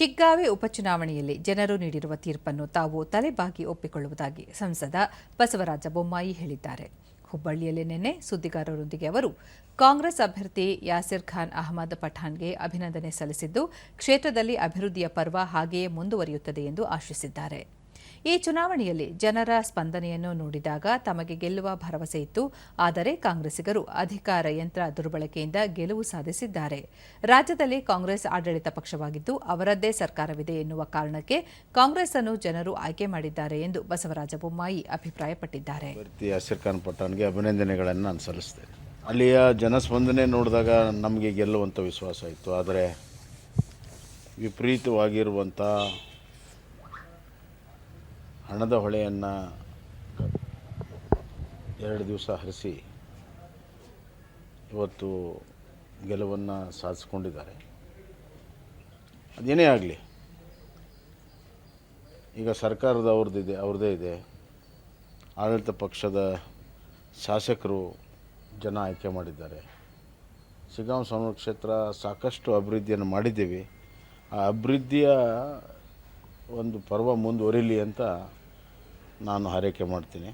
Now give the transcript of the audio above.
ಶಿಗ್ಗಾವಿ ಉಪಚುನಾವಣೆಯಲ್ಲಿ ಜನರು ನೀಡಿರುವ ತೀರ್ಪನ್ನು ತಾವು ತಲೆಬಾಗಿ ಒಪ್ಪಿಕೊಳ್ಳುವುದಾಗಿ ಸಂಸದ ಬಸವರಾಜ ಬೊಮ್ಮಾಯಿ ಹೇಳಿದ್ದಾರೆ. ಹುಬ್ಬಳ್ಳಿಯಲ್ಲಿ ನಿನ್ನೆ ಸುದ್ದಿಗಾರರೊಂದಿಗೆ ಅವರು, ಕಾಂಗ್ರೆಸ್ ಅಭ್ಯರ್ಥಿ ಯಾಸಿರ್ ಖಾನ್ ಅಹಮದ್ ಪಠಾಣ್ಗೆ ಅಭಿನಂದನೆ ಸಲ್ಲಿಸಿದ್ದು, ಕ್ಷೇತ್ರದಲ್ಲಿ ಅಭಿವೃದ್ಧಿಯ ಪರ್ವ ಹಾಗೆಯೇ ಮುಂದುವರಿಯುತ್ತದೆ ಎಂದು ಆಶಿಸಿದ್ದಾರೆ. ಈ ಚುನಾವಣೆಯಲ್ಲಿ ಜನರ ಸ್ಪಂದನೆಯನ್ನು ನೋಡಿದಾಗ ತಮಗೆ ಗೆಲ್ಲುವ ಭರವಸೆ ಇತ್ತು. ಆದರೆ ಕಾಂಗ್ರೆಸ್ಸಿಗರು ಅಧಿಕಾರ ಯಂತ್ರ ದುರ್ಬಳಕೆಯಿಂದ ಗೆಲುವು ಸಾಧಿಸಿದ್ದಾರೆ. ರಾಜ್ಯದಲ್ಲಿ ಕಾಂಗ್ರೆಸ್ ಆಡಳಿತ ಪಕ್ಷವಾಗಿದ್ದು, ಅವರದ್ದೇ ಸರ್ಕಾರವಿದೆ ಎನ್ನುವ ಕಾರಣಕ್ಕೆ ಕಾಂಗ್ರೆಸ್ ಅನ್ನು ಜನರು ಆಯ್ಕೆ ಮಾಡಿದ್ದಾರೆ ಎಂದು ಬಸವರಾಜ ಬೊಮ್ಮಾಯಿ ಅಭಿಪ್ರಾಯಪಟ್ಟಿದ್ದಾರೆ. ಅಭಿನಂದನೆಗಳನ್ನು ನಾನು ಅಲ್ಲಿಯ ಜನಸ್ಪಂದನೆ ನೋಡಿದಾಗ ನಮಗೆ ಗೆಲ್ಲುವಂಥ ವಿಶ್ವಾಸ ಇತ್ತು. ಆದರೆ ವಿಪರೀತವಾಗಿರುವಂಥ ಹಣದ ಹೊಳೆಯನ್ನು ಎರಡು ದಿವಸ ಹರಿಸಿ ಇವತ್ತು ಗೆಲುವನ್ನು ಸಾಧಿಸ್ಕೊಂಡಿದ್ದಾರೆ. ಅದೇನೇ ಆಗಲಿ, ಈಗ ಸರ್ಕಾರದ ಅವ್ರದ್ದಿದೆ, ಅವ್ರದ್ದೇ ಇದೆ. ಆಡಳಿತ ಪಕ್ಷದ ಶಾಸಕರು ಜನ ಆಯ್ಕೆ ಮಾಡಿದ್ದಾರೆ. ಸಿಗಾಂ ಸಮೂಹ ಕ್ಷೇತ್ರ ಸಾಕಷ್ಟು ಅಭಿವೃದ್ಧಿಯನ್ನು ಮಾಡಿದ್ದೀವಿ. ಆ ಅಭಿವೃದ್ಧಿಯ ಒಂದು ಪರ್ವ ಮುಂದುವರಿಲಿ ಅಂತ ನಾನು ಹಾರೈಕೆ ಮಾಡ್ತೀನಿ.